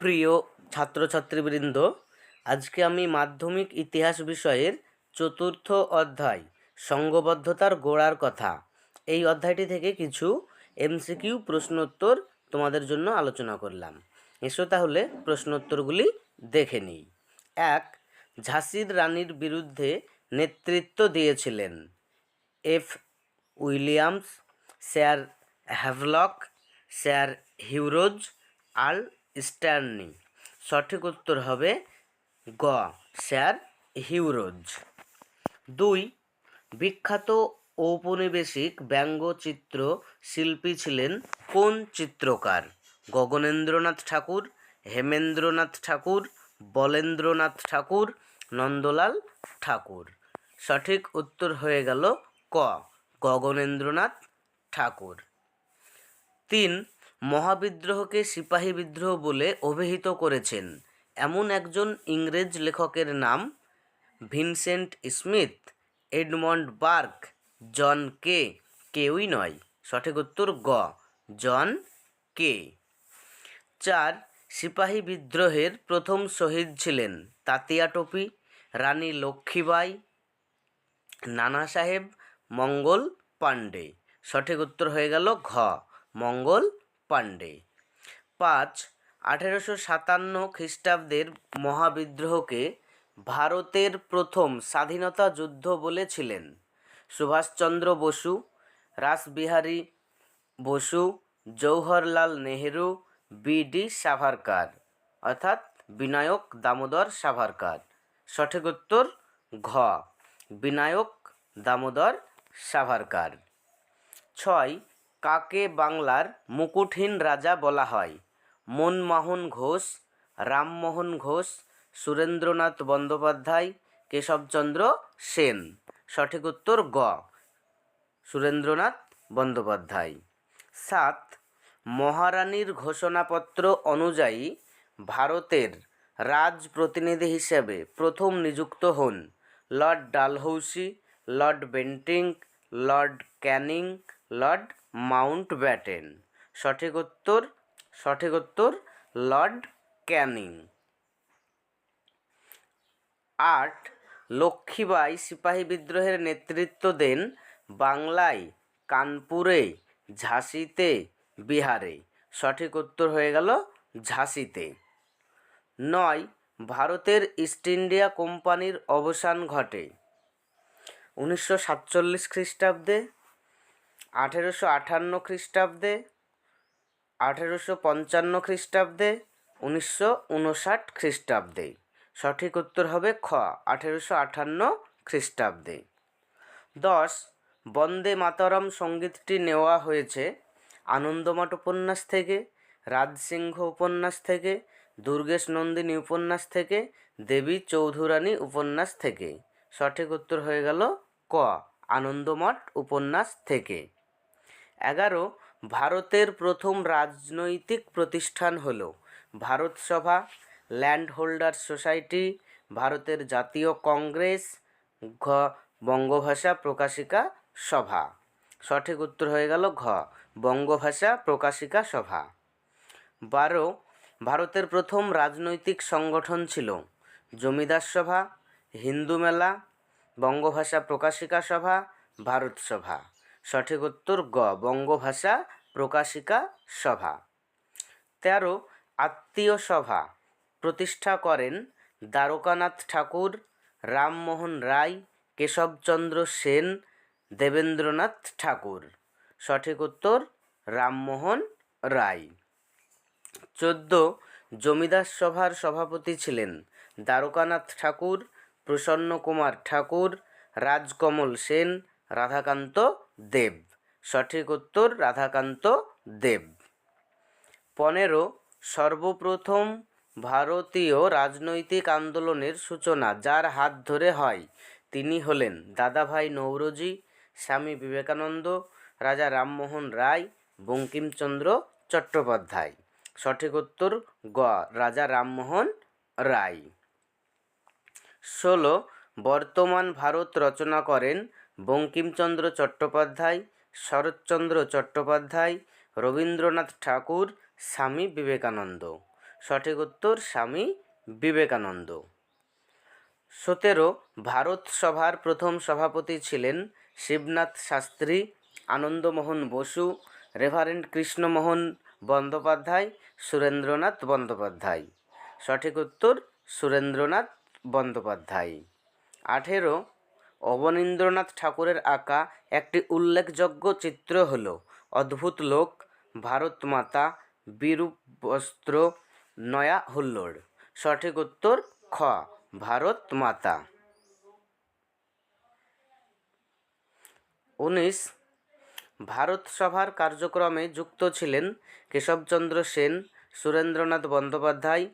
প্রিয় ছাত্রছাত্রীবৃন্দ, আজকে আমি মাধ্যমিক ইতিহাস বিষয়ের চতুর্থ অধ্যায় সঙ্ঘবদ্ধতার গোড়ার কথা। এই অধ্যায়টি থেকে কিছু এমসিকিউ প্রশ্নোত্তর তোমাদের জন্য আলোচনা করলাম। এসো তাহলে প্রশ্নোত্তরগুলি দেখে নিই। এক, ঝাঁসির রানীর বিরুদ্ধে নেতৃত্ব দিয়েছিলেন F Williams, sir Havelock, sir Hugh Rose, আল স্ট্যার্নি সঠিক উত্তর হবে গ, স্যার হিউরোজ। দুই, বিখ্যাত ঔপনিবেশিক ব্যঙ্গচিত্র শিল্পী ছিলেন কোন চিত্রকার? গগনেন্দ্রনাথ ঠাকুর, হেমেন্দ্রনাথ ঠাকুর, বলেন্দ্রনাথ ঠাকুর, নন্দলাল ঠাকুর। সঠিক উত্তর হয়ে গেল ক, গগনেন্দ্রনাথ ঠাকুর। তিন মহাবিদ্রোহকে সিপাহী বিদ্রোহ বলে অভিহিত করেছেন। এমন একজন ইংরেজ লেখকের নাম Vincent Smith, Edmund Burke, John Kay, কেউই নয়। সঠিক উত্তর গ, জন কে। চার, সিপাহী বিদ্রোহের প্রথম শহীদ ছিলেন তাতিয়া টোপি, রানী লক্ষ্মীবাই, নানা সাহেব, মঙ্গল পাণ্ডে। সঠিক উত্তর হয়ে গেল ঘ, মঙ্গল পাণ্ডে। পাঁচ, আঠেরোশো সাতান্ন খ্রিস্টাব্দের মহাবিদ্রোহকে ভারতের প্রথম স্বাধীনতা যুদ্ধ বলেছিলেন। সুভাষচন্দ্র বসু, রাসবিহারী বসু, জওহরলাল নেহেরু বিডি সাভারকার অর্থাৎ বিনায়ক দামোদর সাভারকার। সঠিক উত্তর, ঘ, বিনায়ক দামোদর সাভারকার। ছয় কাকে বাংলার মুকুটহীন রাজা বলা হয়? মনমোহন ঘোষ, রামমোহন ঘোষ, সুরেন্দ্রনাথ বন্দ্যোপাধ্যায়, কেশবচন্দ্র সেন। সঠিক উত্তর গ, সুরেন্দ্রনাথ বন্দ্যোপাধ্যায়। সাত, মহারানীর ঘোষণাপত্র অনুযায়ী ভারতের রাজ প্রতিনিধি হিসেবে প্রথম নিযুক্ত হন Lord Dalhousie, Lord Bentinck Lord Canning, Lord Mountbatten. সঠিক উত্তর সঠিক উত্তর, লর্ড ক্যানিং। আট লক্ষ্মীবাই সিপাহী বিদ্রোহের নেতৃত্ব দেন বাংলায়, কানপুরে, ঝাঁসিতে, বিহারে। সঠিক উত্তর হয়ে গেল ঝাঁসিতে। নয়, ভারতের ইস্ট ইন্ডিয়া কোম্পানির অবসান ঘটে। উনিশশো সাতচল্লিশ খ্রিস্টাব্দে আঠেরোশো আটান্ন খ্রিস্টাব্দে, আঠেরোশো পঞ্চান্ন খ্রিস্টাব্দে, উনিশশো উনষাট খ্রিস্টাব্দে। সঠিক উত্তর হবে খ, আঠেরোশো আটান্ন খ্রিস্টাব্দে। দশ, বন্দে মাতরম সঙ্গীতটি নেওয়া হয়েছে আনন্দমঠ উপন্যাস থেকে, রাজসিংহ উপন্যাস থেকে, দুর্গেশ নন্দিনী উপন্যাস থেকে, দেবী চৌধুরানী উপন্যাস থেকে। সঠিক উত্তর হয়ে গেল ক, আনন্দমঠ উপন্যাস থেকে। এগারো, ভারতের প্রথম রাজনৈতিক প্রতিষ্ঠান হল ভারত সভা, ল্যান্ড হোল্ডার সোসাইটি, ভারতের জাতীয় কংগ্রেস, ঘ, বঙ্গভাষা প্রকাশিকা সভা। সঠিক উত্তর হয়ে গেল ঘ, বঙ্গভাষা প্রকাশিকা সভা। বারো, ভারতের প্রথম রাজনৈতিক সংগঠন ছিল জমিদার সভা, হিন্দু মেলা, বঙ্গভাষা প্রকাশিকা সভা, ভারত সভা। সঠিক উত্তর গ, বঙ্গভাষা প্রকাশিকা সভা। তেরো, আত্মীয় সভা প্রতিষ্ঠা করেন দ্বারকানাথ ঠাকুর, রামমোহন রায়, কেশবচন্দ্র সেন, দেবেন্দ্রনাথ ঠাকুর। সঠিক উত্তর, রামমোহন রায়। চোদ্দ জমিদার সভার সভাপতি ছিলেন দ্বারকানাথ ঠাকুর, প্রসন্ন কুমার ঠাকুর, রাজকমল সেন রাধাকান্ত দেব। সঠিক উত্তর, রাধাকান্ত দেব। পনেরো, সর্বপ্রথম ভারতীয় রাজনৈতিক আন্দোলনের সূচনা যার হাত ধরে হয়, তিনি হলেন দাদাভাই নৌরোজি, স্বামী বিবেকানন্দ, রাজা রামমোহন রায়, বঙ্কিমচন্দ্র চট্টোপাধ্যায়। সঠিক উত্তর, গ, রাজা রামমোহন রায়। ষোলো, বর্তমান ভারত রচনা করেন বঙ্কিমচন্দ্র চট্টোপাধ্যায়, শরৎচন্দ্র চট্টোপাধ্যায়, রবীন্দ্রনাথ ঠাকুর, স্বামী বিবেকানন্দ। সঠিক উত্তর, স্বামী বিবেকানন্দ। সতেরো, ভারত সভার প্রথম সভাপতি ছিলেন শিবনাথ শাস্ত্রী, আনন্দমোহন বসু, রেভারেন্ড কৃষ্ণমোহন বন্দ্যোপাধ্যায়, সুরেন্দ্রনাথ বন্দ্যোপাধ্যায়। সঠিক উত্তর, সুরেন্দ্রনাথ বন্দ্যোপাধ্যায়। আঠেরো অবনীন্দ্রনাথ ঠাকুরের আঁকা একটি উল্লেখযোগ্য চিত্র হল। অদ্ভুত লোক ভারত মাতা বিরূপ বস্ত্র নয়া হুল্লোড়। সঠিক উত্তর, খ ভারত মাতা উনিশ, ভারত সভার কার্যক্রমে যুক্ত ছিলেন কেশবচন্দ্র সেন, সুরেন্দ্রনাথ বন্দ্যোপাধ্যায়,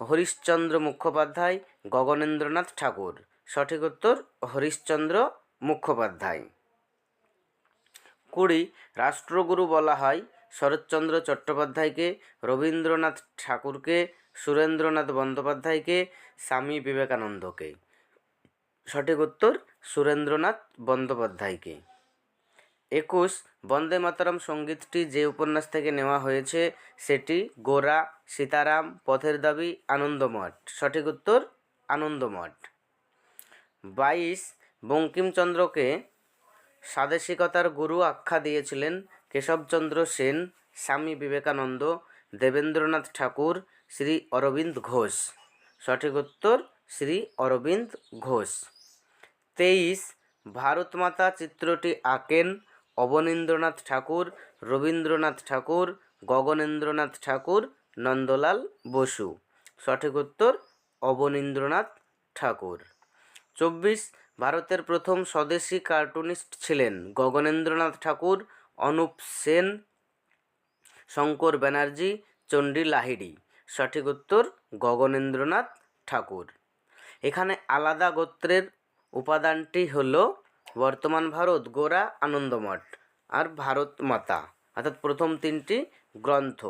হরিশ্চন্দ্র মুখোপাধ্যায়, গগনেন্দ্রনাথ ঠাকুর। সঠিক উত্তর হরিশ্চন্দ্র মুখোপাধ্যায়। কুড়ি, রাষ্ট্রগুরু বলা হয় শরৎচন্দ্র চট্টোপাধ্যায়কে, রবীন্দ্রনাথ ঠাকুরকে, সুরেন্দ্রনাথ বন্দ্যোপাধ্যায়কে, স্বামী বিবেকানন্দকে। সঠিক উত্তর সুরেন্দ্রনাথ বন্দ্যোপাধ্যায়কে। একুশ, বন্দে মাতরম সঙ্গীতটি যে উপন্যাস থেকে নেওয়া হয়েছে সেটি গোরা, সীতারাম, পথের দাবি, আনন্দমঠ। সঠিক উত্তর আনন্দমঠ। বাইশ বঙ্কিমচন্দ্রকে স্বাদেশিকতার গুরু আখ্যা দিয়েছিলেন কেশবচন্দ্র সেন, স্বামী বিবেকানন্দ, দেবেন্দ্রনাথ ঠাকুর, শ্রী অরবিন্দ ঘোষ। সঠিক উত্তর, শ্রী অরবিন্দ ঘোষ। তেইশ ভারতমাতা চিত্রটি আঁকেন অবনীন্দ্রনাথ ঠাকুর, রবীন্দ্রনাথ ঠাকুর, গগনেন্দ্রনাথ ঠাকুর, নন্দলাল বসু। সঠিক উত্তর, অবনীন্দ্রনাথ ঠাকুর। চব্বিশ, ভারতের প্রথম স্বদেশী কার্টুনিস্ট ছিলেন গগনেন্দ্রনাথ ঠাকুর, অনুপ সেন, শঙ্কর ব্যানার্জি, চণ্ডী লাহিড়ি। সঠিক উত্তর, গগনেন্দ্রনাথ ঠাকুর। এখানে আলাদা গোত্রের উপাদানটি হল বর্তমান ভারত, গোরা, আনন্দমঠ আর ভারত মাতা অর্থাৎ প্রথম তিনটি গ্রন্থ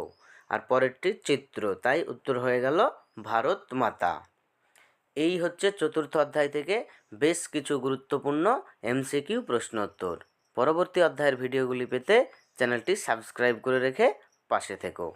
আর পরেরটি চিত্র। তাই উত্তর হয়ে গেল ভারত মাতা এই হচ্ছে চতুর্থ অধ্যায় থেকে বেশ কিছু গুরুত্বপূর্ণ এমসিকিউ প্রশ্নোত্তর। পরবর্তী অধ্যায়ের ভিডিওগুলি পেতে চ্যানেলটি সাবস্ক্রাইব করে রেখে পাশে থেকো।